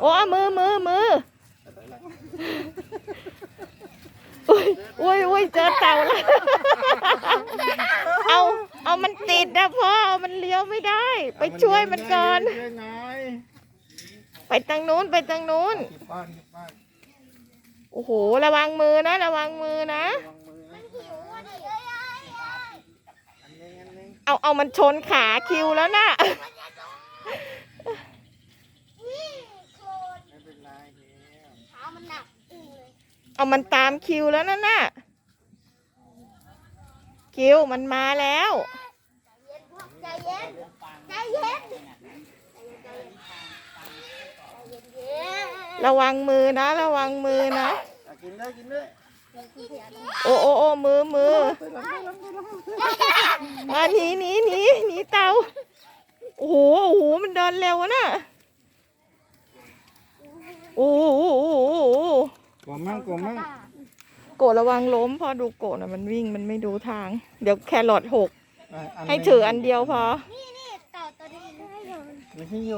โอ้มือมือมืออุ้ยอุ้ยอุ้ยเจอเต่าแล้วเอาเอามันติดนะพ่อเอามันเลี้ยวไม่ได้ ไปช่วยมันก่อนช่วยหน่อยไปทางนู้นไปทางนู้น เก็บบ้านเก็บบ้านโอ้โห ระวังมือนะ ระวังมือนะวางมือนะอันนี้อันนี้เอาเอามันชนขาคิวแล้วนะไม่เป็นไรเดี๋ยว ขามันหนักอึ้งเลย เอามันตามคิวแล้วนั่นน่ะ คิวมันมาแล้วใจเย็นใจเย็นใจเย็น ใจเย็น ระวังมือนะ ระวังมือนะ อะกินได้กินได้โอ้โอ้โอ้มือมือมาหนีหนีหนีหนีเตาโอ้โหโอ้โหมันเดินเร็วนะโอ้โหโอ้โหโอ้โห กลัวมั่งกลัวมั่งโกะระวังล้มพอดูโกะนะมันวิ่งมันไม่ดูทาง เดี๋ยวแครอทหกอะนให้ถืออันเดียวพอ นี่นี่ต่อตัวนี้ให้โยนไม่ใช่โย